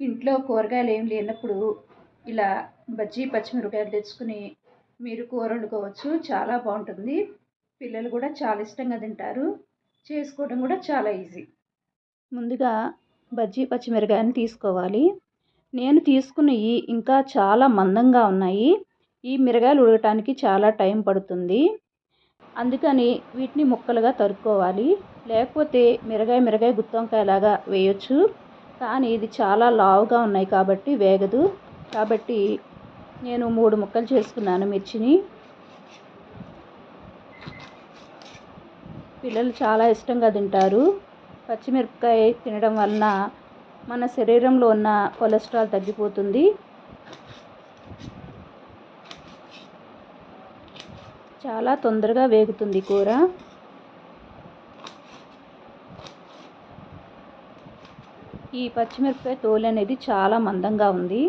ఇంట్లో కూరగాయలు ఏం లేనప్పుడు ఇలా బజ్జీ పచ్చిమిరపకాయలు తెచ్చుకుని మీరు కూర వండుకోవచ్చు. చాలా బాగుంటుంది. పిల్లలు కూడా చాలా ఇష్టంగా తింటారు. చేసుకోవడం కూడా చాలా ఈజీ. ముందుగా బజ్జీ పచ్చిమిరపకాయని తీసుకోవాలి. నేను తీసుకున్నవి ఇంకా చాలా మందంగా ఉన్నాయి. ఈ మిరగాయలు ఉడకటానికి చాలా టైం పడుతుంది. అందుకని వీటిని ముక్కలుగా తరుక్కోవాలి. లేకపోతే మిరగాయ మిరగాయ గుత్తొంకాయలాగా వేయొచ్చు. కానీ ఇది చాలా లావుగా ఉన్నాయి కాబట్టి వేగదు. కాబట్టి నేను మూడు ముక్కలు చేసుకున్నాను మిర్చిని. పిల్లలు చాలా ఇష్టంగా తింటారు. పచ్చిమిరపకాయ తినడం వలన మన శరీరంలో ఉన్న కొలెస్ట్రాల్ తగ్గిపోతుంది. చాలా తొందరగా వేగుతుంది కూర. ఈ పచ్చిమిరపకాయ తోలు అనేది చాలా మందంగా ఉంది.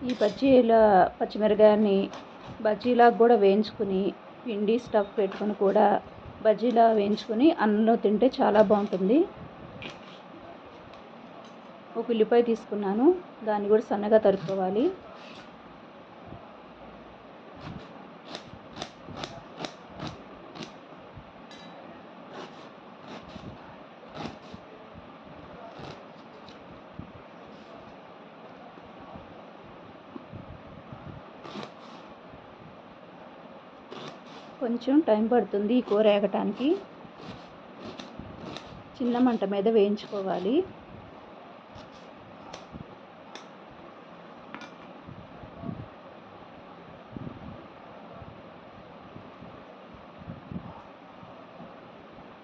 ఈ బజ్జీల పచ్చిమిరకాయని బజ్జీలాగా కూడా వేయించుకుని పిండి స్టఫ్ పెట్టుకుని కూడా బజ్జీలా వేయించుకుని అన్నంలో తింటే చాలా బాగుంటుంది. ఒక ఉల్లిపాయ తీసుకున్నాను. దాన్ని కూడా సన్నగా తరుక్కోవాలి. కొంచెం టైం పడుతుంది ఈ కూర వేగటానికి చిన్న మంట మీద వేయించుకోవాలి.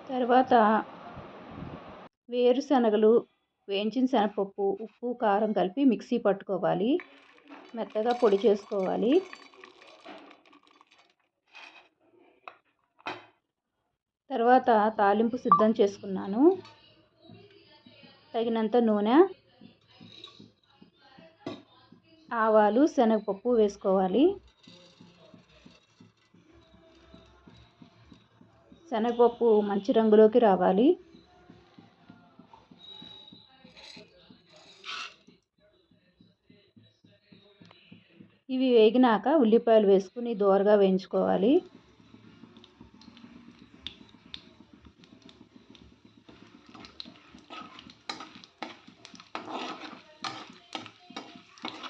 తర్వాత వేరుశనగలు వేయించిన శనగపప్పు ఉప్పు కారం కలిపి మిక్సీ పట్టుకోవాలి. మెత్తగా పొడి చేసుకోవాలి. తర్వాత తాలింపు సిద్ధం చేసుకున్నాను. తగినంత నూనె ఆవాలు శనగపప్పు వేసుకోవాలి. శనగపప్పు మంచి రంగులోకి రావాలి. ఇవి వేగినాక ఉల్లిపాయలు వేసుకుని దోరగా వేయించుకోవాలి.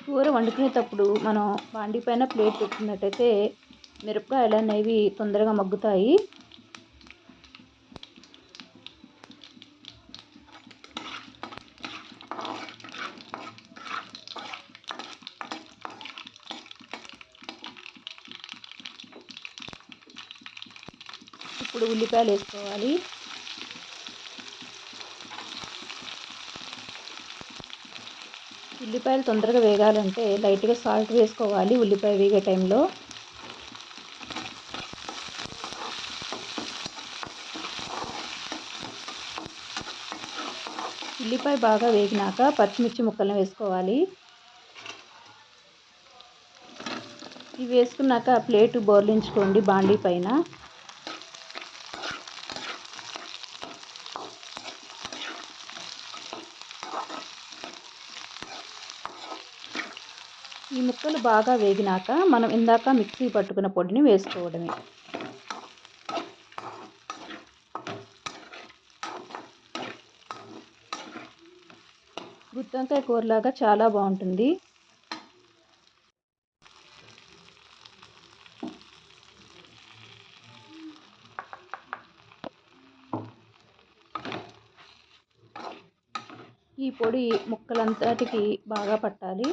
కూర వండుకునేటప్పుడు మనం బాండి పైన ప్లేట్ పెట్టుకున్నట్టయితే మిరపకాయలు అనేవి తొందరగా మగ్గుతాయి. ఇప్పుడు ఉల్లిపాయలు వేసుకోవాలి. ఉల్లిపాయలు తొందరగా వేగాలంటే లైట్గా సాల్ట్ వేసుకోవాలి ఉల్లిపాయ వేగే టైంలో. ఉల్లిపాయ బాగా వేగినాక పచ్చిమిర్చి ముక్కలను వేసుకోవాలి. ఇవి వేసుకున్నాక ప్లేటు బోర్లించుకోండి బాండీ పైన. ఈ ముక్కలు బాగా వేగినాక మనం ఇందాక మిక్సీ పట్టుకున్న పొడిని వేసుకోవడమే. గుత్తొంకాయ కూరలాగా చాలా బాగుంటుంది. ఈ పొడి ముక్కలంతటికి బాగా పట్టాలి.